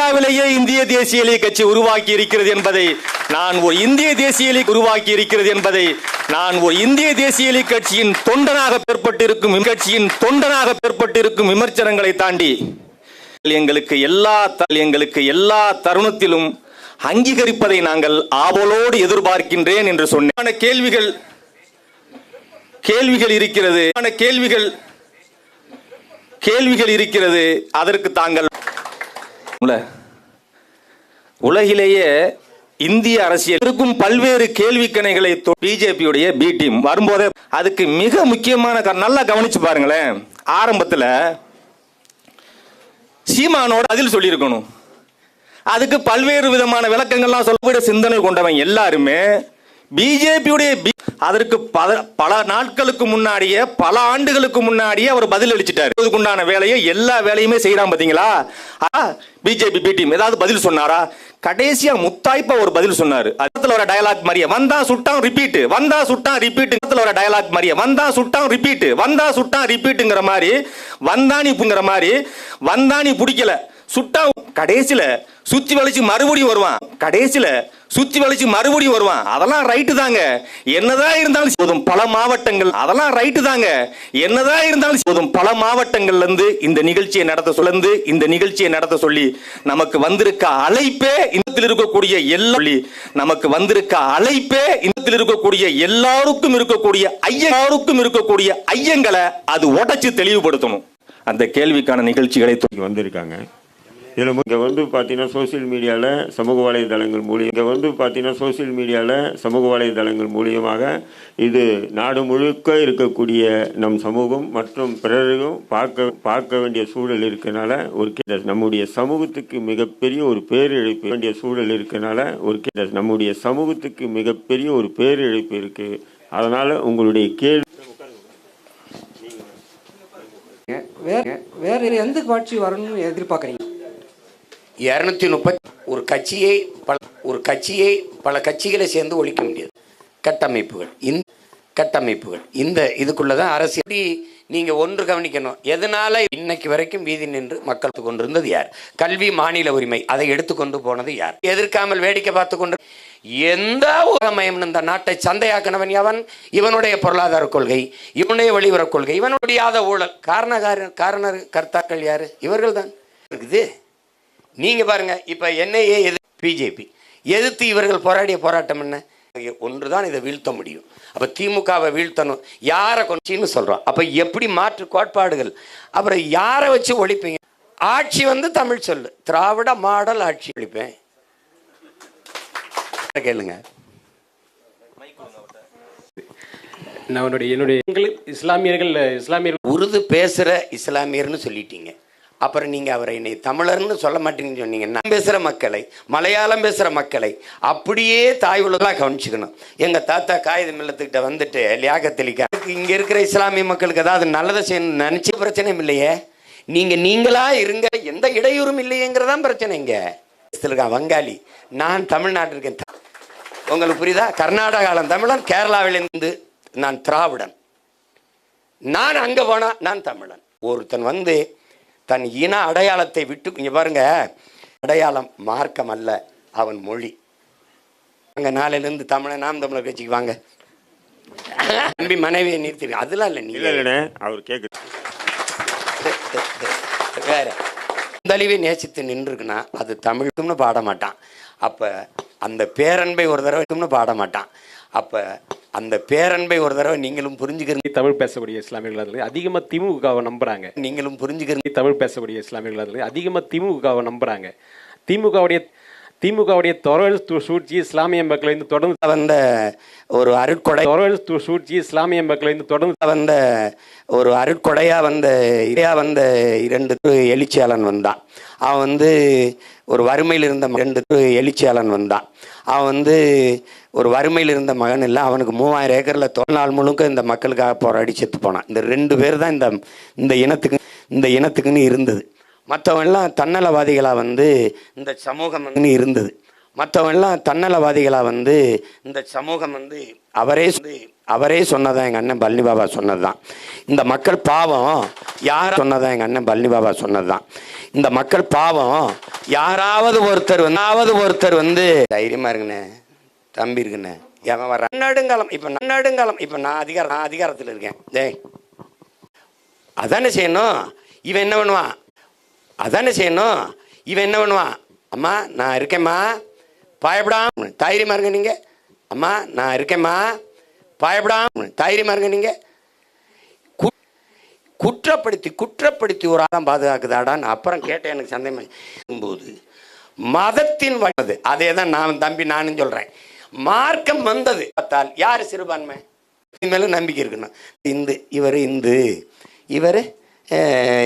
இந்தியாவிலேயே இந்திய தேசிய லீக் கட்சி உருவாக்கி இருக்கிறது என்பதை நான் ஒரு இந்திய தேசிய லீக் உருவாக்கி இருக்கிறது என்பதை நான் ஒரு இந்திய தேசிய லீக் கட்சியின் தொண்டனாக பெறப்பட்டிருக்கும் கட்சியின் தொண்டனாக பெறப்பட்டிருக்கும் விமர்சனங்களை தாண்டி எங்களுக்கு எல்லா எங்களுக்கு எல்லா தருணத்திலும் அங்கீகரிப்பதை நாங்கள் ஆவலோடு எதிர்பார்க்கின்றேன் என்று சொன்ன கேள்விகள் கேள்விகள் இருக்கிறது. கேள்விகள் கேள்விகள் இருக்கிறது. அதற்கு தாங்கள் உலகிலேயே இந்திய அரசியல் இருக்கும் பல்வேறு கேள்விக்கணைகளை பிஜேபியுடைய பி டீம் வரும்போதே அதுக்கு மிக முக்கியமான நல்லா கவனிச்சு பாருங்களேன். ஆரம்பத்துல சீமானோட அதில் சொல்லியிருக்கணும். அதுக்கு பல்வேறு விதமான விளக்கங்கள்லாம் சொல்லக்கூடிய சிந்தனை கொண்டவன் எல்லாருமே பிஜேபியுடைய அதற்கு பல பல நாட்களுக்கு முன்னாடியே பல ஆண்டுகளுக்கு முன்னாடியே அவர் பதில் அளிச்சிட்டாரு இதுக்குண்டான வேலையை எல்லா வேலையுமே செய்யறான் பாத்தீங்களா? பிஜேபி பி டீம் ஏதாவது பதில் சொன்னாரா? கடைசியா முத்தாய்ப்பா ஒரு பதில் சொன்னாரு. அதுல ஒரு டயலாக் மாதிரியே வந்தா சுட்டான் ரிப்பீட் வந்தா சுட்டான் ரிப்பீட் அதுல ஒரு டயலாக் மாதிரியே வந்தா சுட்டான் ரிப்பீட் வந்தா சுட்டான் ரிப்பீட்டுங்கிற மாதிரி வந்தானிப்புங்கிற மாதிரி வந்தானி பிடிக்கல. சுட்டா கடைசியில சுத்தி வளைச்சு மறுபடியும் வருவான். கடைசியில சுத்தி வளைச்சு மறுபடியும் வருவான். அதெல்லாம் ரைட்டு தாங்க. என்னதான் இருந்தாலும் போதும். பல மாவட்டங்கள் அதெல்லாம் ரைட்டு தாங்க. என்னதான் இருந்தாலும் போதும். பல மாவட்டங்கள்ல இருந்து இந்த நிகழ்ச்சியை நடத்த சொல்லந்து இந்த நிகழ்ச்சியை நடத்த சொல்லி நமக்கு வந்திருக்க அழைப்பே இந்த இருக்கக்கூடிய எல்லா நமக்கு வந்திருக்க அழைப்பே இந்த இருக்கக்கூடிய எல்லாருக்கும் இருக்கக்கூடிய ஐயாருக்கும் இருக்கக்கூடிய ஐயங்களை அது உடைச்சு தெளிவுபடுத்தணும். அந்த கேள்விக்கான நிகழ்ச்சிகளை இங்கே வந்திருக்காங்க. இதில் இங்கே வந்து பார்த்தீங்கன்னா சோஷியல் மீடியாவில் சமூக வலைதளங்கள் மூலியம் இங்கே வந்து பார்த்தீங்கன்னா சோஷியல் மீடியாவில் சமூக வலைதளங்கள் மூலியமாக இது நாடு முழுக்க இருக்கக்கூடிய நம் சமூகம் மற்றும் பிறரையும் பார்க்க பார்க்க வேண்டிய சூழல் இருக்கனால ஒரு நம்முடைய சமூகத்துக்கு மிகப்பெரிய ஒரு பேரிழப்பு வேண்டிய சூழல் இருக்கனால ஒரு நம்முடைய சமூகத்துக்கு மிகப்பெரிய ஒரு பேரிழப்பு இருக்குது அதனால் உங்களுடைய கேள்வி வேற வேற எந்த காட்சி வரணும்னு எதிர்பார்க்குறீங்க? இரநூத்தி முப்பத்தி ஒரு கட்சியை பல ஒரு கட்சியை பல கட்சிகளை சேர்ந்து ஒழிக்க முடியாது. கட்டமைப்புகள். இந்த கட்டமைப்புகள். இந்த இதுக்குள்ளே தான் அரசியல் நீங்கள் ஒன்று கவனிக்கணும்? எதனால் இன்னைக்கு வரைக்கும் வீதி நின்று மக்கள் கொண்டிருந்தது யார்? கல்வி மாநில உரிமை. அதை எடுத்துக்கொண்டு போனது யார்? எதிர்க்காமல் வேடிக்கை பார்த்து கொண்டு எந்த உலகமயம் இந்த நாட்டை சந்தையாக்கினவன் அவன் இவனுடைய பொருளாதார கொள்கை இவனுடைய வெளியுறவு கொள்கை இவனுடைய ஊழல். காரணகார காரணர் கர்த்தாக்கள் யாரு? இவர்கள் தான் இருக்குது. நீங்க பாருங்க இப்ப என்ஐஏ எது பிஜேபி. எதிர்த்து இவர்கள் போராடிய போராட்டம் என்ன? ஒன்றுதான் இதை வீழ்த்த முடியும். அப்ப திமுகவை வீழ்த்தணும். யாரை கொண்டுச்சின்னு சொல்றோம். அப்ப எப்படி மாற்று கோட்பாடுகள்? அப்புறம் யாரை வச்சு ஒழிப்பீங்க? ஆட்சி வந்து தமிழ் சொல்லு. திராவிட மாடல் ஆட்சி ஒழிப்பேன். கேளுங்க. நான் என்னுடைய என்னுடைய இஸ்லாமியர்கள் இஸ்லாமியர்கள் உருது பேசுற இஸ்லாமியர்னு சொல்லிட்டீங்க. அப்புறம் நீங்கள் அவரை என்னை தமிழர்னு சொல்ல மாட்டீங்கன்னு சொன்னீங்க நான் மக்களை மலையாளம் பேசுகிற மக்களை அப்படியே தாய் உள்ளதாக கவனிச்சுக்கணும். எங்கள் தாத்தா காகித மில்லத்துக்கிட்ட வந்துட்டு லியாக தெளிக்க இங்கே இருக்கிற இஸ்லாமிய மக்களுக்கு ஏதாவது நல்லதை செய்யணும் நினச்ச பிரச்சனையும் இல்லையே? நீங்கள் நீங்களாக இருங்க எந்த இடையூறும் இல்லையேங்கிறதான் பிரச்சனை இங்க. இருக்கான் வங்காளி நான் தமிழ்நாட்டில் இருக்கேன். உங்களுக்கு புரியுதா? கர்நாடகாவில் தமிழன் கேரளாவிலிருந்து நான் திராவிடன். நான் அங்கே போனால் நான் தமிழன். ஒருத்தன் வந்து தன் இன அடையாளத்தை விட்டு இங்க பாருங்க அடையாளம் மார்க்கம் அல்ல அவன் மொழி. அங்க நாளையிலிருந்து தமிழன் நாம் தமிழர் கட்சிக்கு வாங்க. நம்பி மனைவியை நிறுத்தி அதெல்லாம் இல்லை நீ இல்லை அவர் கேட்கு வேற. தலிவை நேசித்து நின்றுக்குன்னா அது தமிழுக்கும்னு பாட மாட்டான் அப்ப அந்த பேரன்பை ஒரு தடவைக்கும்னு பாட மாட்டான் அப்ப அந்த பேரன்பை ஒரு தடவை நீங்களும் புரிஞ்சுக்கிறீங்க தமிழ் பேசக்கூடிய இஸ்லாமியர்கள் அதில் அதிகமாக திமுகவை நம்புறாங்க. நீங்களும் புரிஞ்சுக்கிறீங்க தமிழ் பேசக்கூடிய இஸ்லாமியர்கள் அதில் அதிகமாக திமுகவை நம்புறாங்க. திமுகவுடைய திமுகவுடைய தொடர் து- சூழ்ச்சி இஸ்லாமிய மக்களை வந்து தொடர்ந்து வந்த ஒரு அருட்கொடை தொடர் து- சூழ்ச்சி இஸ்லாமிய மக்களை வந்து தொடர்ந்து வந்த ஒரு அருட்கொடையா வந்த இடையா வந்த இரண்டு எழுச்சியாளன் வந்தான். அவன் வந்து ஒரு வறுமையில் இருந்த ம- ரெண்டு திரு எழுச்சியாளன் வந்தான். அவன் வந்து ஒரு வறுமையில் இருந்த மகன் இல்லை. அவனுக்கு மூவாயிரம் ஏக்கரில் தொழில்நாள் முழுக்க இந்த மக்களுக்காக போராடி செத்து போனான். இந்த ரெண்டு பேர் தான் இந்த இந்த இனத்துக்கு இந்த இனத்துக்குன்னு இருந்தது. மற்றவன்லாம் தன்னலவாதிகளாக வந்து இந்த சமூகம் வந்து இருந்தது. மற்றவன்லாம் எல்லாம் தன்னலவாதிகளாக வந்து இந்த சமூகம் வந்து அவரே சொல்லி அவரே சொன்னதான் எங்கள் அண்ணன் பழனி பாபா சொன்னதுதான். இந்த மக்கள் பாவம் யார் சொன்னதான் எங்கள் அண்ணன் பழனி பாபா சொன்னதுதான். இந்த மக்கள் பாவம் யாராவது ஒருத்தர் வந்தாவது ஒருத்தர் வந்து தைரியமாக இருக்குண்ணே தம்பி இருக்குண்ணே. எவன் வர நடுங்காலம். இப்போ நடுங்காலம். இப்போ நான் அதிகாரம் நான் அதிகாரத்தில் இருக்கேன். டேய். அதானே செய்யணும்? இவன் என்ன பண்ணுவான்? அதானே செய்யணும்? இவன் என்ன பண்ணுவான்? அம்மா நான் இருக்கேம்மா. பயப்படாம தைரியமாக இருங்க நீங்கள் அம்மா நான் இருக்கேம்மா. பயப்படாம தைரியமாக இருங்க நீங்க. கு- குற்றப்படுத்தி குற்றப்படுத்தி ஒரு ஆதம் பாதுகாக்குதாடான்னு அப்புறம் கேட்டேன் எனக்கு சந்தேகம் போது மதத்தின் வந்தது அதே. தான் நான் தம்பி நானும் சொல்றேன். மார்க்கம் வந்தது. பார்த்தால் யார் சிறுபான்மை? இது நம்பிக்கை இருக்கணும். இந்து இவர் இந்து. இவர்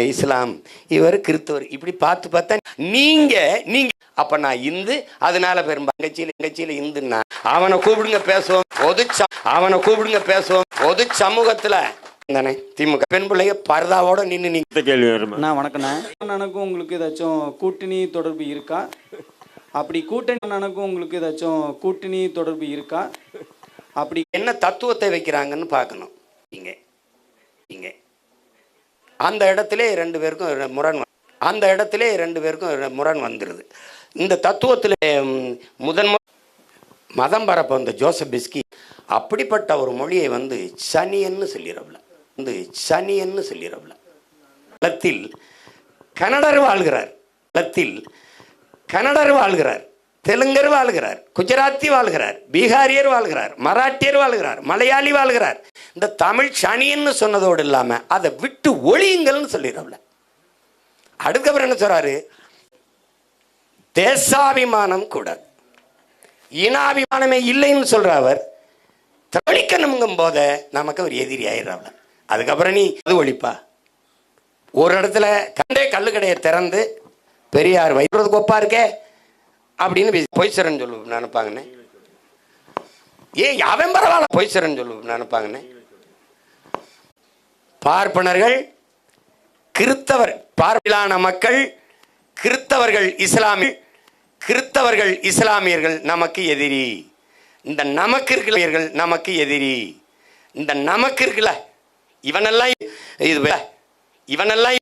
இஸ்லாம். இவர் கிறிஸ்தவர். இப்படி பார்த்து பார்த்தா நீங்க நீங்க. அப்ப நான் இந்து அதனால பெரும் கட்சியில கட்சியில இந்துன்னா அவனை கூப்பிடுங்க பேசுவோம். பொது ச- அவனை கூப்பிடுங்க பேசுவோம். பொது சமூகத்துல தானே திமுக. பெண் பிள்ளைங்க பரதாவோட நின்று நீங்க கேள்வி வருமா அண்ணா வணக்கண்ணா. அண்ணனுக்கும் உங்களுக்கு ஏதாச்சும் கூட்டணி தொடர்பு இருக்கா? அப்படி கூட்டணி அண்ணனுக்கும் உங்களுக்கு ஏதாச்சும் கூட்டணி தொடர்பு இருக்கா? அப்படி என்ன தத்துவத்தை வைக்கிறாங்கன்னு பார்க்கணும். இங்க இங்க. அந்த இடத்திலே ரெண்டு பேருக்கும் முரண் அந்த இடத்திலே ரெண்டு பேருக்கும் முரண் வந்துடுது இந்த தத்துவத்தில் முதன் மதம் பரப்ப வந்த ஜோசப் பிஸ்கி அப்படிப்பட்ட ஒரு மொழியை வந்து சனியன்னு சொல்லிடவில்ல வந்து சனியன்னு சொல்லிடவில்ல களத்தில் கன்னடர் வாழ்கிறார். களத்தில் கன்னடர் வாழ்கிறார். தெலுங்கர் வாழ்கிறார். குஜராத்தி வாழ்கிறார். பீகாரியர் வாழ்கிறார். மராட்டியர் வாழ்கிறார். மலையாளி வாழ்கிறார். இந்த தமிழ் சனின்னு சொன்னதோடு இல்லாம அதை விட்டு ஒழியுங்கள்னு சொல்லிடுறோம்ல அதுக்கப்புறம் என்ன சொல்றாரு? தேசாபிமானம் கூட. இனாபிமானமே இல்லைன்னு சொல்ற அவர் ஒழிக்கணுங்கும் போத நமக்கு அவர் எதிரி ஆயிடுறாப்ல அதுக்கப்புறம் நீ அது ஒழிப்பா. ஒரு இடத்துல கண்டே கல்லு கடையை திறந்து பெரியார் வைக்கிறதுக்கு ஒப்பா இருக்கே? அப்படின்னு பொய்சரன் சொல்லு நினைப்பாங்கண்ணே ஏ அவன் பரவாயில்ல பொய்சரன் சொல்லு நினைப்பாங்கண்ணே பார்ப்பனர்கள் கிறித்தவர் பார்ப்பிலான மக்கள் கிறித்தவர்கள் இஸ்லாமிய கிறித்தவர்கள் இஸ்லாமியர்கள் நமக்கு எதிரி. இந்த நமக்கு இருக்கிறவர்கள் நமக்கு எதிரி. இந்த நமக்கு இருக்குல்ல இவனெல்லாம் இது இவனெல்லாம்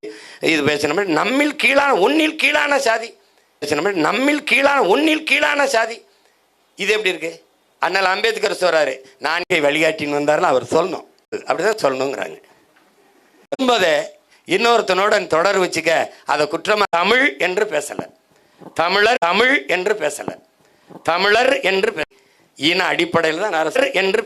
இது பேசின நம்மில் கீழான ஒன்னில் கீழான சாதி. பேசின நம்மில் கீழான ஒன்னில் கீழான சாதி. இது எப்படி இருக்கு? அண்ணல் அம்பேத்கர் சொல்கிறாரு நான் வழிகாட்டின்னு வந்தாருன்னு அவர் சொல்லணும். அப்படிதான் சொல்லணுங்கிறாங்க. என்பதை இன்னொருத்தனோட தொடர் வச்சுக்க. அதை குற்றமா தமிழ் என்று பேசல. தமிழர் தமிழ் என்று பேசல. தமிழர் என்று இன அடிப்படையில் தான் அரசு என்று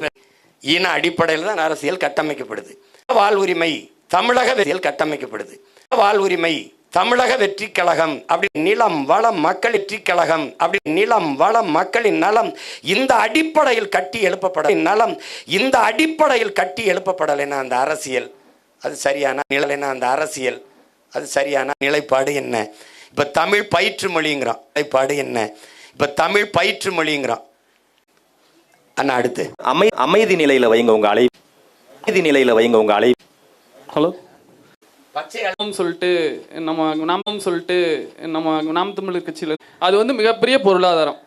இன அடிப்படையில் தான் அரசியல் கட்டமைக்கப்படுது. வாழ்வுரிமை தமிழக அரசியல் கட்டமைக்கப்படுது. வாழ்வுரிமை தமிழக வெற்றி கழகம் அப்படி நிலம் வளம் மக்கள் வெற்றி கழகம் அப்படி நிலம் வளம் மக்களின் நலம் இந்த அடிப்படையில் கட்டி எழுப்பப்பட நலம் இந்த அடிப்படையில் கட்டி எழுப்பப்படலைன்னா அந்த அரசியல். அது சரியான நிலைனா அந்த அரசியல். அது சரியான? நிலைப்பாடு என்ன? இப்ப தமிழ் பயிற்று மொழிங்கிறோம் நிலைப்பாடு என்ன? இப்ப தமிழ் பயிற்று மொழிங்கிறோம் அண்ணா அடுத்து. அமை அமைதி நிலையில வைங்க உங்க அழை அமைதி நிலையில வைங்க உங்க அழை. ஹலோ? பச்சை நாமம் சொல்லிட்டு நம்ம நாமம் சொல்லிட்டு நம்ம நாம் தமிழர் கட்சியில் அது வந்து மிகப்பெரிய பொருளாதாரம்.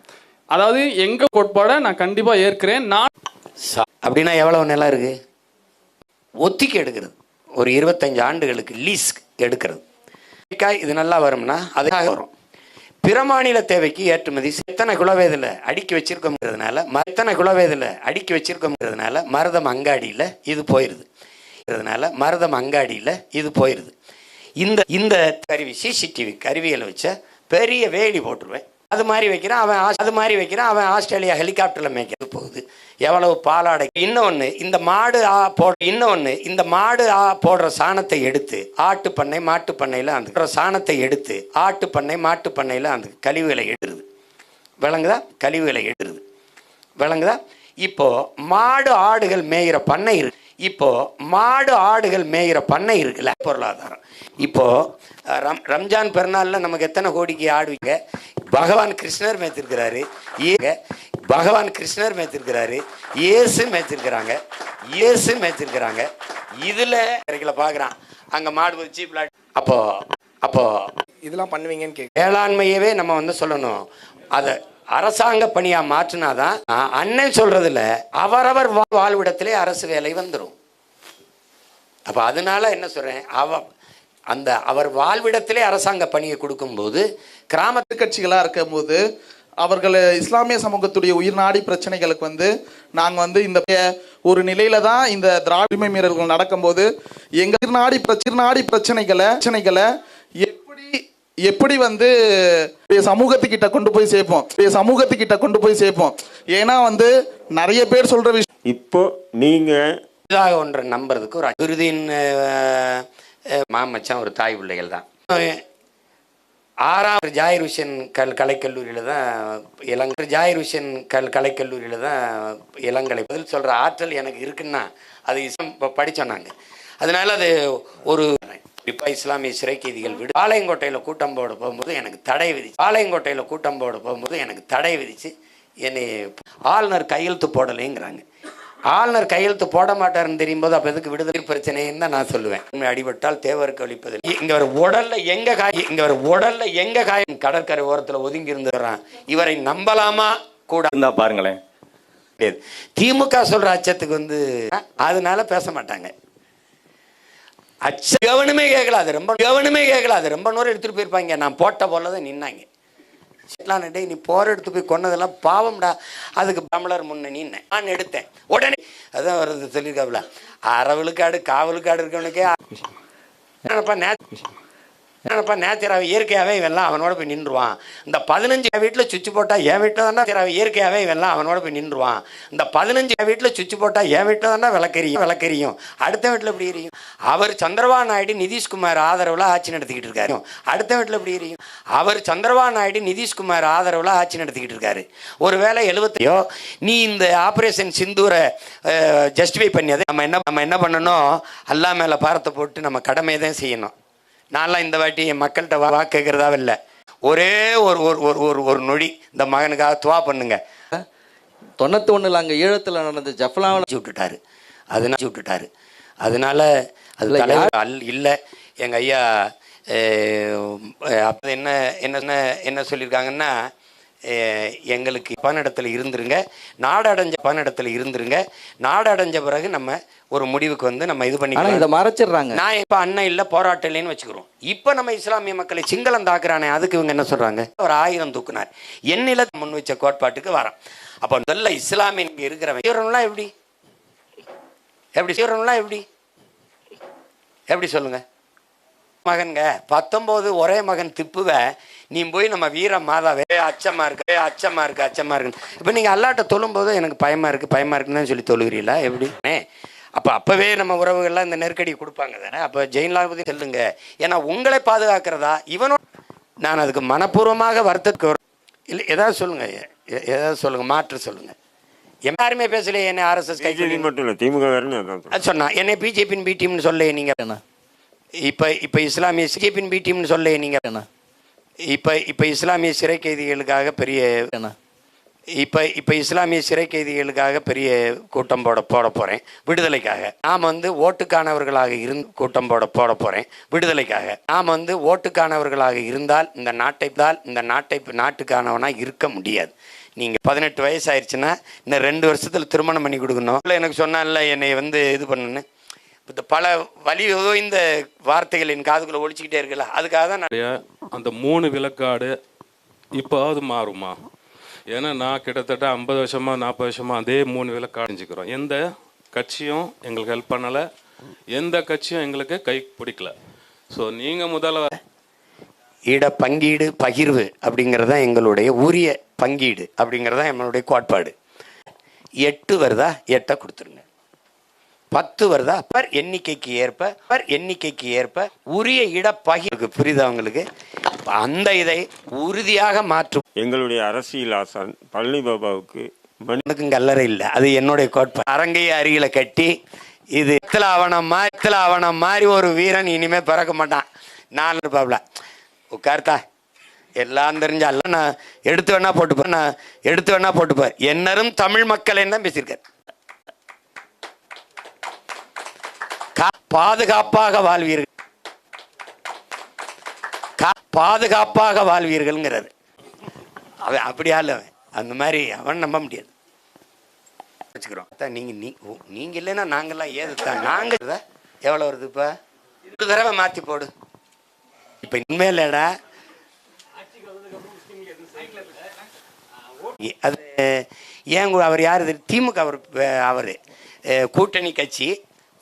அதாவது எங்க கோட்பாடை நான் கண்டிப்பா ஏற்கிறேன். நான் அப்படின்னா எவ்வளவு நிலம் இருக்கு? ஒத்திக்கு எடுக்கிறது. ஒரு இருபத்தஞ்சு ஆண்டுகளுக்கு லீஸ் எடுக்கிறது. இது நல்லா வரும்னா அதுக்காக வரும். பிற மாநில தேவைக்கு ஏற்றுமதி எத்தனை குலவேதில் அடுக்கி வச்சிருக்கோங்கிறதுனால எத்தனை குலவேதில் அடுக்கி வச்சிருக்கோம்ன்றதுனால மருதம் அங்காடியில் இது போயிடுது இதனால மருதம் அங்காடியில் இது போயிடுது இந்த இந்த கருவி சிசிடிவி கருவியில் வச்ச பெரிய வேலி போட்டுருவேன். அது மாதிரி வைக்கிறான் அவன் அது மாதிரி வைக்கிறான் அவன் ஆஸ்திரேலியா ஹெலிகாப்டரில் மேய்க்கிறது போகுது. எவ்வளவு பாலாடை இன்னொன்று இந்த மாடு ஆ போட இன்னொன்று இந்த மாடு ஆ போடுற சாணத்தை எடுத்து ஆட்டு பண்ணை மாட்டு பண்ணையில் அந்த சாணத்தை எடுத்து ஆட்டு பண்ணை மாட்டு பண்ணையில் அந்த கழிவுகளை எடுருது விளங்குதா? கழிவுகளை எடுருது விளங்குதா? இப்போது மாடு ஆடுகள் மேய்கிற பண்ணை இருக்கு. இப்போ மாடு ஆடுகள் மேயிற பண்ணை இருக்குல்ல பொருளாதாரம். இப்போ அஹ், ரம் ரம்ஜான் பெருநாள்ல நமக்கு எத்தனை கோடிக்கு ஆடுவீங்க பகவான் கிருஷ்ணர் மேய்த்திருக்கிறாரு. ஏ பகவான் கிருஷ்ணர் மேய்த்திருக்கிறாரு. இயேசு மேய்த்திருக்கிறாங்க. இயேசு மேய்த்திருக்கிறாங்க. இதுல கிடைக்கல பாக்குறான். அங்க மாடு வச்சு பிளாட் அப்போ அப்போ இதெல்லாம் பண்ணுவீங்கன்னு கேட்க வேளாண்மையவே நம்ம வந்து சொல்லணும். அதை அரசாங்க பணியா மாற்றினாதான் அண்ணன் சொல்றதுல அவரவர் வாழ்விடத்திலே அரசு வேலை வந்துடும் அப்ப அதனால என்ன சொல்றேன் அவ அந்த அவர் வாழ்விடத்திலே அரசாங்க பணியை கொடுக்கும்போது கிராமத்து கட்சிகளாக இருக்கும்போது அவர்கள் இஸ்லாமிய சமூகத்துடைய உயிர் நாடி பிரச்சனைகளுக்கு வந்து நாங்கள் வந்து இந்த ஒரு நிலையில தான் இந்த திராவிட மீறல்கள் நடக்கும்போது எங்கள் நாடி பிரச்சனை நாடி பிரச்சனைகளை பிரச்சனைகளை எப்படி எப்படி வந்து சமூகத்துக்கிட்ட கொண்டு போய் சேர்ப்போம்? சமூகத்துக்கிட்ட கொண்டு போய் சேர்ப்போம். ஏன்னா வந்து நிறைய பேர் சொல்ற விஷயம் இப்போ நீங்க இதாக ஒன்றை நம்புறதுக்கு ஒரு குருதின் அஹ், அஹ், மாமச்சான் ஒரு தாய் பிள்ளைகள் தான். ஆறாம் ஜாயிர் ஹுசேன் கல் கலைக்கல்லூரியில் தான் இளங்க ஜாயிர் ஹுசேன் கல் கலைக்கல்லூரியில் தான் இளங்கலை பதில் சொல்கிற ஆற்றல் எனக்கு இருக்குன்னா அது இஸ்லாம் ப- படிச்சோம் நாங்கள் அதனால அது ஒரு இப்போ இஸ்லாமிய சிறை கைதிகள் விடு. பாளையங்கோட்டையில் கூட்டம் போட போகும்போது எனக்கு தடை விதிச்சு. பாளையங்கோட்டையில் கூட்டம் போட போகும்போது எனக்கு தடை விதிச்சு என்னை ஆளுநர் கையெழுத்து போடலைங்கிறாங்க. ஆளுநர் கையெழுத்து போட மாட்டாருன்னு தெரியும் போது அப்போ எதுக்கு விடுதலை பிரச்சனைன்னு தான் நான் சொல்லுவேன். உண்மை அடிபட்டால் தேவருக்கு அளிப்பது இங்க ஒரு உடல்ல எங்க காய் இங்க ஒரு உடல்ல எங்க காயம் கடற்கரை ஓரத்துல ஒதுங்கி இருந்துடுறான் இவரை நம்பலாமா? கூட இருந்தா பாருங்களேன். திமுக சொல்ற அச்சத்துக்கு வந்து அதனால பேச மாட்டாங்க. அச்ச கவனமே கேட்கல அது ரொம்ப கவனமே கேட்கல அது ரொம்ப நேரம் எடுத்துட்டு போயிருப்பாங்க. நான் போட்ட போல தான் நின்னாங்க. சிட்லான டேய் நீ போற எடுத்து போய் கொன்னதெல்லாம் பாவம்டா. அதுக்கு தமிழர் முன்னணின்னு நான் எடுத்தேன். உடனே அதான் வருது சொல்லியிருக்காப்புல. அறவலுக்காடு காவலுக்காடு இருக்கவனுக்கே என்னப்பா நே என்னப்பா நேச்சராகவே இயற்கையாகவே இவெல்லாம் அவனோட போய் நின்றுவான். இந்த பதினஞ்சு வீட்டில் சுவிட்ச் போட்டால் என் வீட்டில் தானே நேச்சராகவே இயற்கையாகவே இவெல்லாம் அவனோட போய் நின்றுவான். இந்த பதினஞ்சு வீட்டில் சுவிட்ச் போட்டால் என் வீட்டில் தானே விளக்கரியும் விளக்கரியும் அடுத்த வீட்டில் எப்படி எரியும்? அவர் சந்திரபாபு நாயுடு நிதிஷ்குமார் ஆதரவில் ஆட்சி நடத்திக்கிட்டு இருக்காரு. அடுத்த வீட்டில் எப்படி எரியும்? அவர் சந்திரபாபு நாயுடு நிதிஷ்குமார் ஆதரவில் ஆட்சி நடத்திக்கிட்டு இருக்காரு. ஒருவேளை எழுபத்தையோ நீ இந்த ஆப்ரேஷன் சிந்தூரை ஜஸ்டிஃபை பண்ணியதை. நம்ம என்ன நம்ம என்ன பண்ணணும்? அல்லா மேலே பாரத்தை போட்டு நம்ம கடமையை தான் செய்யணும். நான்லாம் இந்த வாட்டி என் மக்கள்கிட்ட வாக்கு கேட்கறதா இல்லை. ஒரே ஒரு ஒரு ஒரு ஒரு ஒரு நொடி இந்த மகனுக்காக துவா பண்ணுங்க. தொண்ணூத்தி ஒண்ணுல அங்க ஈழத்துல நடந்த ஜஃப்லாவில் விட்டுட்டாரு. அதனால விட்டுட்டாரு. அதனால அது தலைவர் அல் இல்லை. எங்க ஐயா அப்போ என்ன என்ன என்ன சொல்லியிருக்காங்கன்னா எங்களுக்கு பணிடத்தில் இருந்துருங்க. நாடு அடைஞ்ச பணிடத்தில் இருந்துருங்க. நாடு அடைஞ்ச பிறகு நம்ம ஒரு முடிவுக்கு வந்து நம்ம இது ஆனா இதை மறைச்சிடுறாங்க. நான் இப்ப அண்ணன் இல்ல போராட்டம் இல்லைன்னு வச்சுக்கிறோம். இப்ப நம்ம இஸ்லாமிய மக்களை சிங்களம் தாக்குறானே அதுக்கு இவங்க என்ன சொல்றாங்க? ஒரு ஆயிரம் தூக்குனார். என்னில முன் வச்ச கோட்பாட்டுக்கு வரான். அப்ப முதல்ல இஸ்லாமிய இங்க இருக்கிறவன் செய்யறவன்லாம் எப்படி? எப்படி செய்யறவன்லாம் எப்படி? எப்படி சொல்லுங்க? மகன்க பத்தொன்பது ஒரே மகன் திப்புவ. நீ போய் நம்ம வீர மாதாவே அச்சமா இருக்கு ஏய், அச்சமா இருக்கு அச்சமா இருக்கு இப்ப நீங்க அல்லாட்ட தொழும்போது எனக்கு பயமா இருக்கு பயமா இருக்குன்னு சொல்லி தொழுகிறீங்களா எப்படி? ஏ, அப்ப அப்பவே நம்ம உறவுகள்லாம் இந்த நெருக்கடி கொடுப்பாங்க தானே? அப்ப ஜெயின்லாபதி செல்லுங்க. ஏன்னா உங்களை பாதுகாக்கிறதா? இவனோட நான் அதுக்கு மனப்பூர்வமாக வருத்தத்துக்கு. இல்ல ஏதாவது சொல்லுங்க. எ- ஏதாவது சொல்லுங்க. மாற்று சொல்லுங்க. எல்லாருமே பேசலையே என்ன ஆர்எஸ்எஸ் கை பிஜேபி மட்டும் இல்லை திமுக சொன்னா என்னை பிஜேபியின் பி டீம்னு சொல்ல நீங்க. என்ன இப்ப இப்ப இஸ்லாமிய சிஜேபியின் பி டீம்னு சொல்ல நீங்க. என்ன இப்ப இப்ப இஸ்லாமிய சிறை கைதிகளுக்காக பெரிய இப்ப இப்ப இஸ்லாமிய சிறை கைதிகளுக்காக பெரிய கூட்டம் போட போட போறேன். விடுதலைக்காக. நாம் வந்து ஓட்டுக்கானவர்களாக இருந்து கூட்டம் போட போட போறேன். விடுதலைக்காக. நாம் வந்து ஓட்டுக்கானவர்களாக இருந்தால் இந்த நாட்டை தான் இந்த நாட்டை நாட்டுக்கானவனா இருக்க முடியாது. நீங்க பதினெட்டு வயசு ஆயிடுச்சுன்னா இன்னும் ரெண்டு வருஷத்துல திருமணம் பண்ணி கொடுக்கணும். இல்ல எனக்கு சொன்னால என்னை வந்து இது பண்ணுன்னு இந்த பல வலி இந்த வார்த்தைகள் என் காதுக்குள்ள ஒழிச்சுக்கிட்டே இருக்குல்ல அதுக்காக தான் நான் அந்த மூணு விளக்காடு இப்போவாவது மாறுமா? ஏன்னா நான் கிட்டத்தட்ட ஐம்பது வருஷமா நாற்பது வருஷமா அதே மூணு விளக்கு அடைஞ்சிக்கிறோம் எந்த கட்சியும் எங்களுக்கு ஹெல்ப் பண்ணலை. எந்த கட்சியும் எங்களுக்கு கை பிடிக்கல. ஸோ நீங்கள் முதல்ல இட பங்கீடு பகிர்வு அப்படிங்கிறது தான் எங்களுடைய உரிய பங்கீடு அப்படிங்கிறது தான் எங்களுடைய கோட்பாடு. எட்டு வருதா? எட்டை கொடுத்துருங்க. பத்து வருதா? பர் எண்ணிக்கைக்கு ஏற்ப பர் எண்ணிக்கைக்கு ஏற்ப உரிய இட பகிர்வு புரியுதா உங்களுக்கு? அந்த இதை உறுதியாக மாற்றும். எங்களுடைய அரசியல் ஆசான் பழனி பாபாவுக்கு மணி எனக்கும் கல்லறை இல்லை. அது என்னுடைய கோட்பாடு அரங்கையை அருகில கட்டி இது இத்தல அவனம் மாதிரி இத்தல அவனம் மாதிரி ஒரு வீரன் இனிமே பிறக்க மாட்டான். நான் இருப்பாப்ல. உட்கார்த்தா. எல்லாம் தெரிஞ்சால நான் எடுத்து வேணா போட்டுப்பேன் நான் எடுத்து வேணா போட்டுப்பேன் என்னரும் தமிழ் மக்கள் தான் பேசியிருக்கார் கா- பாதுகாப்பாக வாழ்வீர்கள். கா- பாதுகாப்பாக வாழ்வீர்கள்ங்கிறாரு அவன் அப்படியா இல்லை அவன்? அந்த மாதிரி அவன் நம்ப முடியாது. வச்சுக்கிறோம். நீங்கள் நீங்க நீ நீங்கள் நீங்க இல்லைன்னா நாங்கெல்லாம் ஏது தான்? நாங்க எவ்வளோ வருது இப்போ? ஒரு தடவை மாற்றி போடு. இப்ப உண்மையிலடா அது ஏன் அவர் யார்? திமுக அவர் அவர் கூட்டணி கட்சி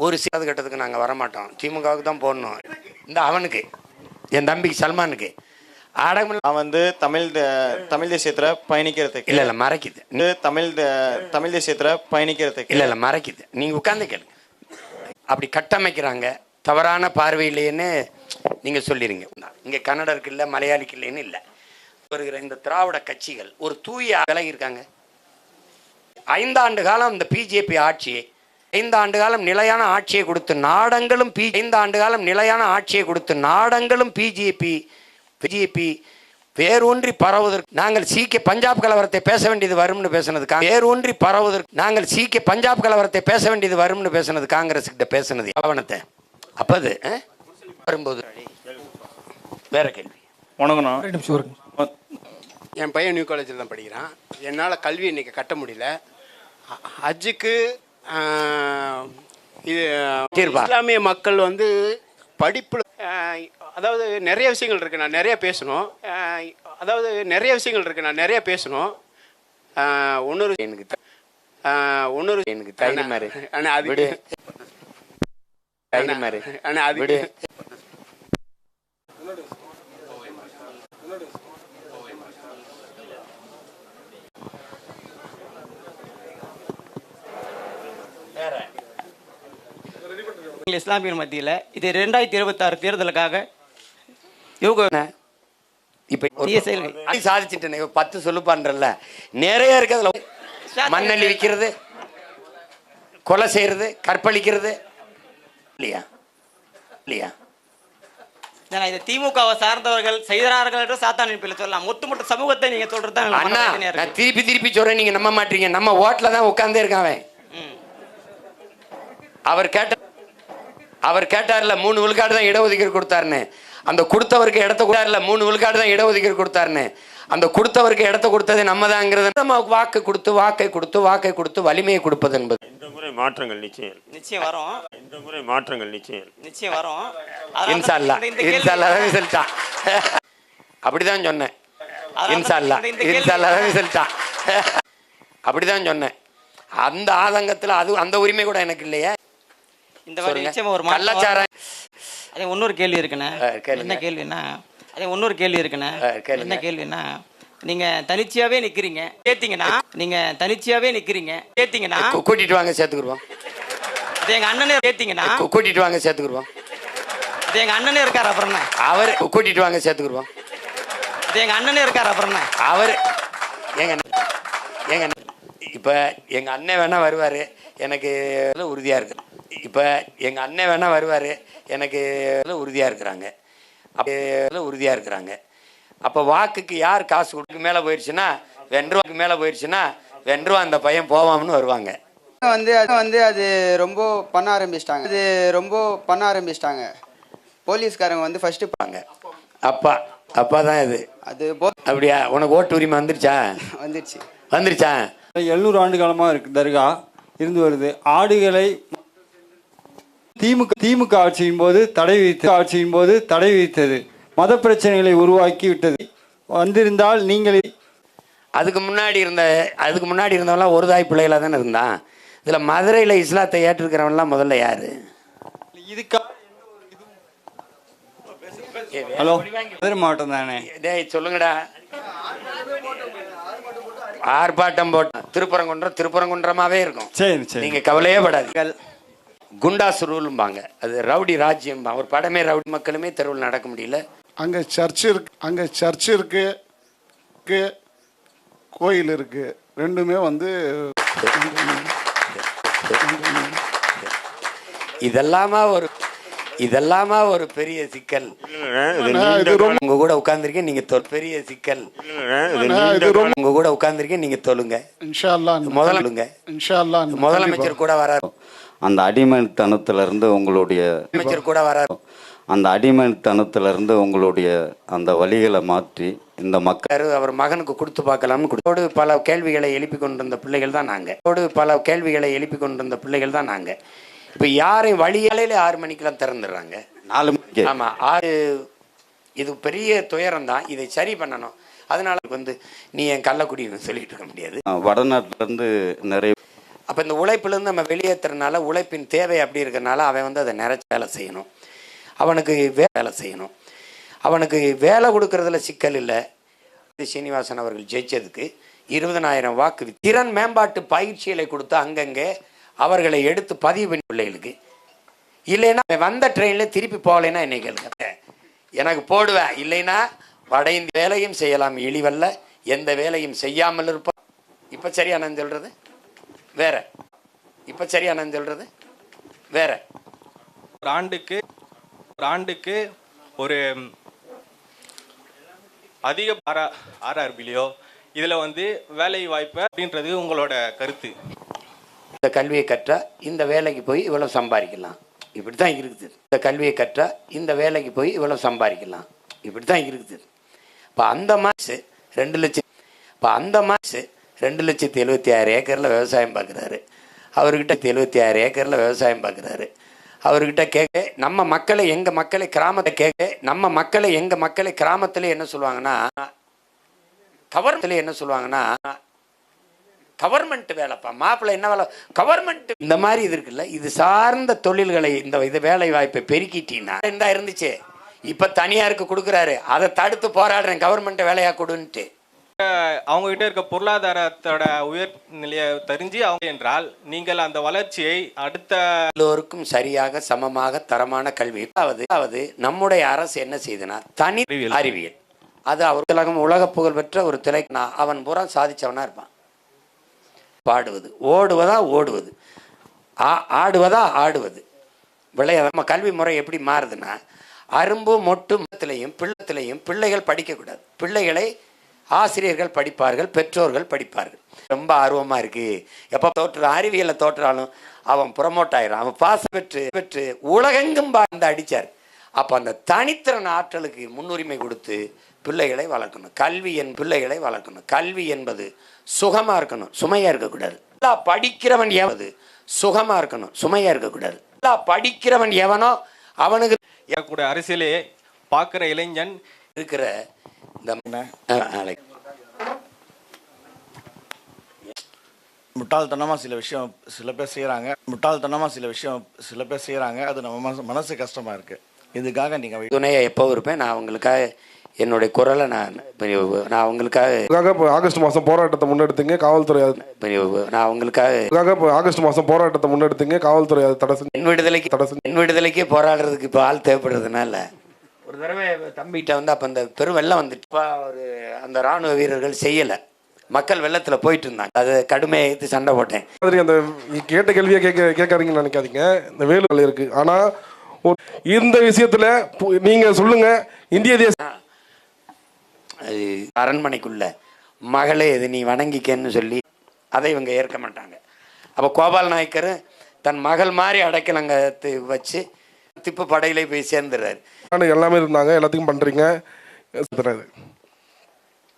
ஒரு சில கட்டத்துக்கு நாங்கள் வரமாட்டோம். திமுகவுக்கு தான் போடணும். இந்த அவனுக்கு என் தம்பிக்கு சல்மானுக்கு. நான் வந்து தமிழ் தமிழ் தேசியத்தில் பயணிக்கிறதுக்கு. இல்லை இல்லை மறைக்குது. வந்து தமிழ் தமிழ் தேசியத்தில் பயணிக்கிறதுக்கு. இல்லை இல்லை மறைக்குது. நீங்கள் உட்காந்து கேளுங்க அப்படி கட்டமைக்கிறாங்க. தவறான பார்வையிலேன்னு நீங்கள் சொல்லிடுங்க இங்கே கன்னடருக்கு இல்லை மலையாளிக்கு இல்லைன்னு இல்லை. வருகிற இந்த திராவிட கட்சிகள் ஒரு தூய விலகி இருக்காங்க. ஐந்தாண்டு காலம் இந்த பிஜேபி ஆட்சியை ஐந்தாண்டு காலம் நிலையான ஆட்சியை கொடுத்து நாடங்களும் பி ஐந்தாண்டு காலம் நிலையான ஆட்சியை கொடுத்து நாடங்களும் பிஜேபி பிஜேபி வேரூன்றி பரவுவதற்கு நாங்கள் சீக்கிய பஞ்சாப் கலவரத்தை பேச வேண்டியது வரும்னு பேசுனது வேரூன்றி பரவுவதற்கு நாங்கள் சீக்கிய பஞ்சாப் கலவரத்தை பேச வேண்டியது வரும்னு பேசுனது காங்கிரஸ் கிட்ட பேசுனது. ஆவணத்தை அப்ப அது ஆ? வரும்போது. வேற கேள்வி. என் பையன் நியூ காலேஜில் தான் படிக்கிறான். என்னால் கல்வி இன்னைக்கு கட்ட முடியல. ஹஜ்ஜுக்கு இது. இஸ்லாமிய மக்கள் வந்து படிப்பில் அதாவது நிறைய விஷயங்கள் இருக்குது நான் நிறைய பேசணும். அதாவது நிறைய விஷயங்கள் இருக்குது நான் நிறைய பேசணும். இன்னொரு எனக்கு இன்னொரு எனக்கு தைரியமா இரு. அண்ணா அது. அண்ணா அது இஸ்லாமியர் மத்தியில் இது ரெண்டாயிரத்தி இருபத்தாறு தேர்தலுக்காக இவங்க இப்ப சாதிச்சிட்டேனே இப்ப பத்து சொல்லுப்பான்றல்ல. நிறைய இருக்கு அதுல. மண்ணள்ளி விற்கிறது கொலை செய்யறது கற்பழிக்கிறது. இல்லையா? இல்லையா? இது திமுகவை சார்ந்தவர்கள் செய்கிறார்கள் என்று சாத்தான் நினைப்பில் சொல்லலாம். ஒட்டுமொத்த சமூகத்தை நீங்க சொல்றது தான் அண்ணா நான் திருப்பி திருப்பி சொல்றேன். நீங்க நம்ப மாட்டீங்க. நம்ம ஓட்டுல தான் உட்கார்ந்தே இருக்கான் அவர் கேட்ட அவர் கேட்டார்ல மூணு விழுக்காடு தான் இடஒதுக்கீடு கொடுத்தாருன்னு. அந்த கொடுத்தவருக்கு இடத்த கொடுத்தாருல மூணு விழுக்காடு தான் இடஒதுக்கீடு கொடுத்தாருன்னு. அந்த கொடுத்தவருக்கு இடத்த கொடுத்தது நம்ம தாங்கிறது நம்ம வாக்கு கொடுத்து வாக்கை கொடுத்து வாக்கை கொடுத்து வலிமையை கொடுப்பது என்பது. இந்த முறை மாற்றங்கள் நிச்சயம். நிச்சயம் வரும். இந்த முறை மாற்றங்கள் நிச்சயம். நிச்சயம் வரும். இன்சால்லா இந்த கேள்வி- இன்சால்லா சொல்லிட்டான். அப்படிதான் சொன்னேன். இன்சால்லா இன்சால்லா சொல்லிட்டான். அப்படிதான் சொன்னேன். அந்த ஆதங்கத்துல அது அந்த உரிமை கூட எனக்கு இல்லையே. இந்த சொல்லுங்க. நிச்சயமா ஒரு மாற்றம் கள்ளச்சாராயம் அதே இன்னொரு கேள்வி இருக்குண்ணே. என்ன கேள்வின்னா அதே இன்னொரு கேள்வி இருக்குண்ணே. என்ன கேள்வின்னா நீங்க தனிச்சையாவே நிக்கிறீங்க. கேத்தீங்கன்னா நீங்க தனிச்சையாவே நிக்கிறீங்க. கேத்தீங்கன்னா கூ- கூட்டிட்டு வாங்க சேர்த்துக்குருவோம். அது எங்க அண்ணனே கேத்தீங்கன்னா கூ- கூட்டிட்டு வாங்க சேர்த்துக்குருவோம். அது எங்க அண்ணனே இருக்காரு அப்புறம் அவர் கூட்டிட்டு வாங்க சேர்த்துக்குருவோம். அது எங்க அண்ணனே இருக்காரு அப்புறம் அவர் எங்க எங்க இப்ப எங்க அண்ணன் வேணா வருவாரு. எனக்கு உறுதியா இருக்கு. இப்ப எங்க அண்ணன் வேணா வருவாரு. எனக்கு உறுதியா இருக்கிறாங்க. அப்ப உறுதியா இருக்கிறாங்க. அப்ப வாக்குக்கு யார் காசு கொடுக்கு மேல போயிடுச்சுன்னா வென்றுவாக்கு மேல போயிடுச்சுன்னா வென்றுவா அந்த பையன் போவாம்னு வருவாங்க. வந்து அது வந்து அது ரொம்ப பண்ண ஆரம்பிச்சிட்டாங்க. அது ரொம்ப பண்ண ஆரம்பிச்சிட்டாங்க. போலீஸ்காரங்க வந்து ஃபர்ஸ்ட் வாங்க. அப்பா அப்பா தான் இது. அது அப்படியா? உனக்கு ஓட்டு உரிமை வந்துருச்சா? வந்துருச்சு. வந்துருச்சா? எழுநூறு ஆண்டு காலமாக இருக்கு தர்கா. இருந்து வருது. ஆடுகளை திமுக திமுக ஆட்சியின் போது தடை விதித்த ஆட்சியின் போது தடை விதித்தது. மத பிரச்சனைகளை உருவாக்கி விட்டது வந்திருந்தால் நீங்கள். அதுக்கு முன்னாடி இருந்த அதுக்கு முன்னாடி இருந்தவன்லாம் ஒரு தாய் பிள்ளைகளாக தானே இருந்தான். இதில் மதுரையில் இஸ்லாத்தை ஏற்றிருக்கிறவன்லாம் முதல்ல யாரு? இதுக்கா ஹலோ. மதுரை மாவட்டம் தானே? டேய் சொல்லுங்கடா. ஆர்ப்பாட்டம் போட்ட திருப்பரங்குன்றம் திருப்பரங்குன்றமாவே இருக்கும். சரி சரி. நீங்க கவலையே படாதீங்க. குண்டாஸ் ரூலும்பாங்க அது ரவுடி ராஜ்யம். ஒரு படமே ரவுடி மக்களுமே தெருவில் நடக்க முடியல. அங்கே சர்ச் இருக்கு அங்கே சர்ச் இருக்கு கோயில் இருக்கு. ரெண்டுமே வந்து இதெல்லாமா ஒரு இதெல்லாமா ஒரு பெரிய சிக்கல். உங்க கூட உட்கார்ந்திருக்கேன் நீங்க பெரிய சிக்கல். உங்க கூட உட்கார்ந்திருக்கேன் நீங்க தொழுங்க. இன்ஷா அல்லாஹ் முதல்ல சொல்லுங்க. இன்ஷா அல்லாஹ் முதலமைச்சர் கூட வராரு. அந்த அடிமைத்தனத்திலிருந்து உங்களுடைய அமைச்சர் கூட வராரு. அந்த அடிமைத்தனத்திலிருந்து உங்களுடைய அந்த வழிகளை மாற்றி இந்த மக்கள் யாரு அவர் மகனுக்கு கொடுத்து பார்க்கலாம்னு கொடுத்தோடு பல கேள்விகளை எழுப்பி கொண்டிருந்த பிள்ளைகள் தான் நாங்கள் ஓடு பல கேள்விகளை எழுப்பி கொண்டிருந்த பிள்ளைகள் தான் நாங்கள் இப்போ யாரையும் வழியாலையில் ஆறு மணிக்கெல்லாம் திறந்துடுறாங்க? நாலு மணிக்கு. ஆமாம் ஆறு இது பெரிய துயரம் தான் இதை சரி பண்ணணும். அதனால வந்து நீ என் கள்ளக்குடின்னு சொல்லிட்டு இருக்க முடியாது. வடநாட்டிலேருந்து நிறைய அப்போ இந்த உழைப்புலேருந்து நம்ம வெளியேற்றுறதுனால உழைப்பின் தேவை அப்படி இருக்கிறனால அவன் வந்து அதை நிறைச்சி வேலை செய்யணும். அவனுக்கு வே- வேலை செய்யணும். அவனுக்கு வேலை கொடுக்கறதுல சிக்கல் இல்லை. சீனிவாசன் அவர்கள் ஜெயிச்சதுக்கு இருபதனாயிரம் வாக்கு திறன் மேம்பாட்டு பயிற்சிகளை கொடுத்து அங்கங்கே அவர்களை எடுத்து பதிவு பண்ணி பிள்ளைகளுக்கு. இல்லைன்னா வந்த ட்ரெயினில் திருப்பி போகலைன்னா என்னை கேளுங்க. எனக்கு போடுவேன் இல்லைன்னா வட இந்திய வேலையும் செய்யலாம். இழிவல்ல. எந்த வேலையும் செய்யாமல் இருப்பான் இப்போ சரியா நான் சொல்கிறது வேற. இப்போ சரியா நான் சொல்கிறது வேற. ஒரு ஆண்டுக்கு ஒரு ஆண்டுக்கு ஒரு அதிக ஆர் ஆர்ஆர்பிலையோ இதில் வந்து வேலை வாய்ப்பு அப்படின்றது உங்களோட கருத்து. இந்த கல்வியை கற்றா இந்த வேலைக்கு போய் இவ்வளோ சம்பாதிக்கலாம். இப்படி தான் இருக்குது. இந்த கல்வியை கற்றா இந்த வேலைக்கு போய் இவ்வளோ சம்பாதிக்கலாம். இப்படி தான் இருக்குது. இப்போ அந்த மாசு ரெண்டு லட்சம். இப்போ அந்த மாசு ரெண்டு லட்சத்தி எழுபத்தி ஆறு ஏக்கரில் விவசாயம் பார்க்குறாரு அவர்கிட்ட எழுபத்தி ஆறு ஏக்கரில் விவசாயம் பார்க்குறாரு அவர்கிட்ட கேட்க நம்ம மக்களை எங்கள் மக்களை கிராமத்தை கேட்க நம்ம மக்களை எங்கள் மக்களை கிராமத்தில் என்ன சொல்லுவாங்கன்னா கவர்மெண்ட்ல என்ன சொல்லுவாங்கன்னா கவர்மெண்ட் வேலைப்பா மாப்பிள்ளை என்ன வேலை கவர்மெண்ட் இந்த மாதிரி இது இருக்குல்ல இது சார்ந்த தொழில்களை இந்த இது வேலை வாய்ப்பை பெருக்கிட்டீங்கன்னா இருந்தா இருந்துச்சு. இப்போ தனியாருக்கு கொடுக்குறாரு. அதை தடுத்து போராடுறேன் கவர்மெண்ட் வேலையாக கொடுன்ட்டு. அவங்க கிட்ட இருக்க பொருளாதாரத்தோட உயர் நிலையை தெரிஞ்சு அவங்க என்றால் நீங்கள் அந்த வளர்ச்சியை அடுத்த எல்லோருக்கும் சரியாக சமமாக தரமான கல்வி. அதாவது நம்முடைய அரசு என்ன செய்யுதுன்னா தனி அறிவியல். அது அவர் உலகம் உலக புகழ் பெற்ற ஒரு திரை அவன் பூரா சாதிச்சவனா இருப்பான். பாடுவது. ஓடுவதா ஓடுவது. ஆடுவதா ஆடுவது. விளைய நம்ம கல்வி முறை எப்படி மாறுதுன்னா அரும்பு மொட்டு மத்திலையும் பிள்ளத்திலையும் பிள்ளைகள் படிக்கக்கூடாது. பிள்ளைகளை ஆசிரியர்கள் படிப்பார்கள் பெற்றோர்கள் படிப்பார்கள். ரொம்ப ஆர்வமாக இருக்கு. எப்போ தோற்று அறிவியலை தோற்றாலும் அவன் ப்ரொமோட் ஆயிடும் அவன் பாஸ் பெற்று பெற்று உலகெங்கும் பார்த்து அடித்தார் அப்போ அந்த தனித்திறன் ஆற்றலுக்கு முன்னுரிமை கொடுத்து பிள்ளைகளை வளர்க்கணும். கல்வி என் பிள்ளைகளை வளர்க்கணும். கல்வி என்பது சுகமாக இருக்கணும். சுமையாக இருக்கக்கூடாது. நல்லா படிக்கிறவன் எவது சுகமாக இருக்கணும். சுமையாக இருக்கக்கூடாது. நல்லா படிக்கிறவன் எவனோ அவனுக்கு கூட அரசியலே பார்க்குற இளைஞன் இருக்கிற. முட்டாள்தனமாக சில விஷயம் சில பேர் செய்கிறாங்க முட்டாள்தனமாக சில விஷயம் சில பேர் செய்கிறாங்க அது நம்ம மனசு மனசு கஷ்டமாக இருக்குது இதுக்காக நீங்கள் துணையை எப்போ இருப்பேன்? நான் அவங்களுக்காக என்னுடைய குரலை நான் நான் அவங்களுக்காக ஆகஸ்ட் மாதம் போராட்டத்தை முன்னெடுத்தீங்க. காவல்துறை நான் அவங்களுக்காக ஆகஸ்ட் மாதம் போராட்டத்தை முன்னெடுத்தீங்க. காவல்துறை தடை என் விடுதலைக்கு தடை என் விடுதலைக்கே போராடுறதுக்கு இப்போ ஆள் தேவைப்படுறதுனால ஒரு தடவை தம்பிகிட்ட வந்து அப்போ அந்த பெரும் வெள்ளம் வந்துட்டு இப்போ ஒரு அந்த ராணுவ வீரர்கள் செய்யலை. மக்கள் வெள்ளத்தில் போயிட்டு இருந்தாங்க அது கடுமையாக எடுத்து சண்டை போட்டேன். மாதிரி அந்த கேட்ட கேள்வியை கேட்க கேட்காதீங்கன்னு நினைக்காதீங்க. இந்த வேலு இருக்கு. ஆனா ஒரு- இந்த விஷயத்துல பு- நீங்க சொல்லுங்க. இந்திய தேச அது அரண்மனைக்குள்ள மகளே இது நீ வணங்கிக்கன்னு சொல்லி அதை இவங்க ஏற்க மாட்டாங்க. அப்போ கோபால் நாயக்கர் தன் மகள் மாதிரி அடைக்கலங்க வச்சு திப்பு படையிலே போய் சேர்ந்துடுறாரு. ஆனா எல்லாமே இருந்தாங்க தெரியாது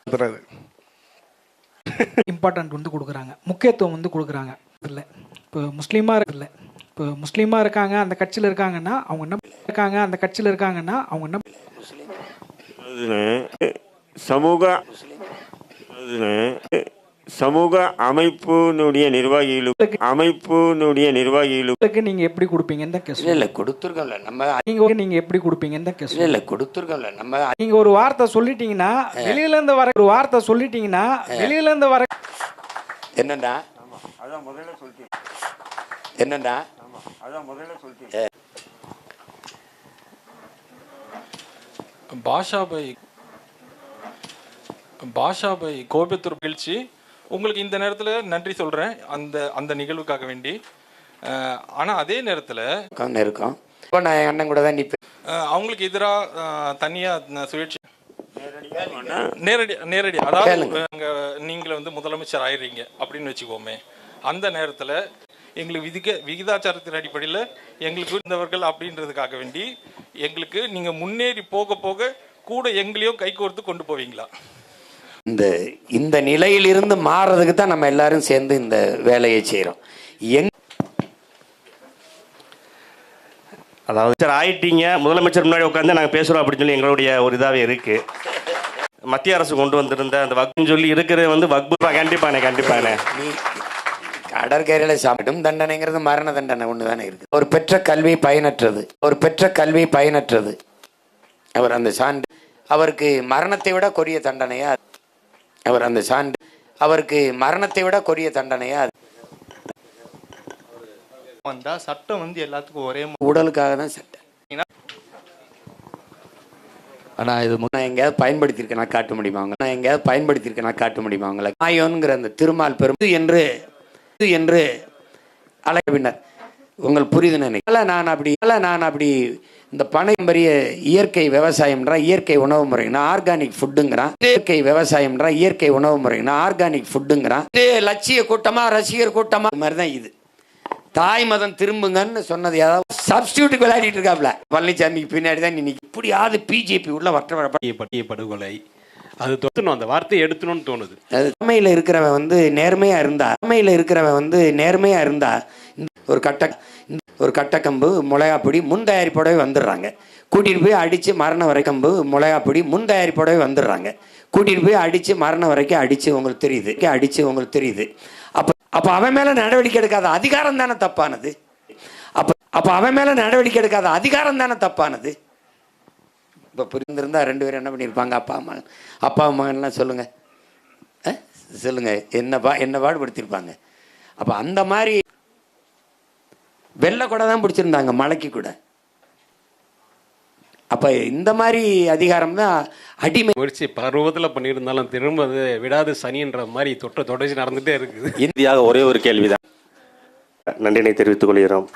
தெரியாது இம்பார்ட்டன்ட் வந்து கொடுக்குறாங்க. முக்கியத்துவம் வந்து கொடுக்குறாங்க. இல்லை இப்போ முஸ்லீமாக இருக்குல்ல இப்போ முஸ்லீமாக இருக்காங்க அந்த கட்சியில் இருக்காங்கன்னா அவங்க என்ன இருக்காங்க அந்த கட்சியில் இருக்காங்கன்னா அவங்க என்ன சமூக சமூக அமைப்பினுடைய நிர்வாகிகளுக்கு அமைப்பினுடைய நிர்வாகிகளுக்கு நீங்கள் எப்படி கொடுப்பீங்கன்னு தான் கேஸ் இல்லை இல்லை கொடுத்துருக்கோம்ல. நம்ம நீங்கள் நீங்கள் எப்படி கொடுப்பீங்கன்னு தான் கேஸ் இல்லை இல்லை கொடுத்துருக்கோம்ல. நம்ம நீங்க ஒரு வார்த்தை சொல்லிட்டீங்கன்னா வெளியில இருந்து வர ஒரு வார்த்தை சொல்லிட்டீங்கன்னா வெளியில இருந்து வர என்னண்டா? அதான் முதல்ல சொல்லிட்டேன் என்னண்டா? அதான் முதல்ல சொல்லிட்டேன் பாஷாபாய் பாஷாபாய் கோபத்தூர் மகிழ்ச்சி உங்களுக்கு இந்த நேரத்தில் நன்றி சொல்கிறேன் அந்த அந்த நிகழ்வுக்காக வேண்டி. அஹ், ஆனா அதே நேரத்தில் இருக்கோம் இப்போ நான் அண்ணன் கூட தான் நிற்பேன் அவங்களுக்கு எதிராக தனியாக சுயேட்சை நேரடி நேரடி. அதாவது நீங்களே வந்து முதலமைச்சர் ஆயிடுறீங்க அப்படின்னு வச்சுக்கோமே. அந்த நேரத்தில் எங்களுக்கு விதிக்க விகிதாச்சாரத்தின் அடிப்படையில் எங்களுக்கு இருந்தவர்கள் அப்படின்றதுக்காக வேண்டி எங்களுக்கு நீங்கள் முன்னேறி போக போக கூட எங்களையும் கைகோர்த்து கொண்டு போவீங்களா? இந்த இந்த நிலையிலிருந்து மாறுறதுக்கு தான் நம்ம எல்லாரும் சேர்ந்து இந்த வேலையை செய்கிறோம் எங் அதாவது சார் ஆயிட்டீங்க முதலமைச்சர் முன்னாடி உட்காந்து நாங்கள் பேசுகிறோம் அப்படின்னு சொல்லி எங்களுடைய ஒரு இதாகவே இருக்கு. மத்திய அரசு கொண்டு வந்திருந்த அந்த வக்புன்னு சொல்லி இருக்கிறது வந்து வக்பு கண்டிப்பாண்ணே நீ கடற்கரையில் சாப்பிட்டும் தண்டனைங்கிறது மரண தண்டனை ஒன்று தானே இருக்கு. ஒரு பெற்ற கல்வி பயனற்றது. ஒரு பெற்ற கல்வி பயனற்றது. அவர் அந்த சான்று அவருக்கு மரணத்தை விட கொடிய தண்டனையா அவர் அந்த சான்று அவருக்கு மரணத்தை விட கொடிய தண்டனையா வந்தா சட்டம் வந்து எல்லாத்துக்கும் ஒரே உடலுக்காக தான் சட்டம். ஆனா இது நான் எங்கேயாவது பயன்படுத்தியிருக்கேன் நான் காட்ட முடியுமா அவங்க நான் எங்கேயாவது பயன்படுத்தியிருக்கேன் நான் காட்ட முடியுமா அவங்கள மாயோன்கிற அந்த திருமால் பெரும் என்று என்று அழைப்பினர் உங்கள் புரியுது நினைக்கல நான் அப்படி அல்ல நான் அப்படி இந்த பனையம்பரிய இயற்கை விவசாயம்ன்றா இயற்கை உணவு முறைனா ஆர்கானிக் ஃபுட்டுங்கிறான் இயற்கை விவசாயம்ன்றா இயற்கை உணவு முறைனா ஆர்கானிக் ஃபுட்டுங்கிறான் இது லட்சிய கூட்டமா ரசிகர் கூட்டமா மாதிரி தான் இது. தாய் மதம் திரும்புங்கன்னு சொன்னது ஏதாவது சப்ஸ்டியூட்டுக்கு விளையாடிட்டு இருக்காப்ல. பழனிசாமிக்கு பின்னாடி தான் இன்னைக்கு இப்படியாவது பிஜேபி உள்ள வட்ட வர பட்டிய படுகொலை அது தொத்தணும் அந்த வார்த்தையை எடுத்துணும்னு தோணுது. அது உண்மையில் இருக்கிறவன் வந்து நேர்மையா இருந்தா உண்மையில் இருக்கிறவன் வந்து நேர்மையா இருந்தா ஒரு கட்ட ஒரு கட்டக்கம்பு முளையாப்பிடி முன் தயாரிப்போடவே வந்துடுறாங்க. கூட்டிகிட்டு போய் அடிச்சு மரணம் வரை கம்பு முளையாப்பிடி முன் தயாரிப்போடவே வந்துடுறாங்க. கூட்டிகிட்டு போய் அடித்து மரணம் வரைக்கும் அடித்து உங்களுக்கு தெரியுது. அடித்து உங்களுக்கு தெரியுது. அப்போ அப்போ அவன் மேலே நடவடிக்கை எடுக்காத அதிகாரம் தானே தப்பானது? அப்போ அப்போ அவன் மேலே நடவடிக்கை எடுக்காத அதிகாரம் தானே தப்பானது? இப்போ புரிந்திருந்தால் ரெண்டு பேரும் என்ன பண்ணியிருப்பாங்க அப்பா அம்மா அப்பா அம்மாலாம் சொல்லுங்கள் சொல்லுங்கள் சொல்லுங்க. என்ன பா என்ன பாடுபடுத்தியிருப்பாங்க அப்போ அந்த மாதிரி வெள்ளை கூட தான் பிடிச்சிருந்தாங்க மலைக்கு கூட. அப்போ இந்த மாதிரி அதிகாரம் தான் அடிமை. முயற்சி பல ரூபத்தில் பண்ணியிருந்தாலும் திரும்ப அது விடாது சனின்ற மாதிரி தொட்ட தொடர்ச்சி நடந்துகிட்டே இருக்குது. இறுதியாக ஒரே ஒரு கேள்விதான். நன்றினை தெரிவித்துக் கொள்கிறோம்.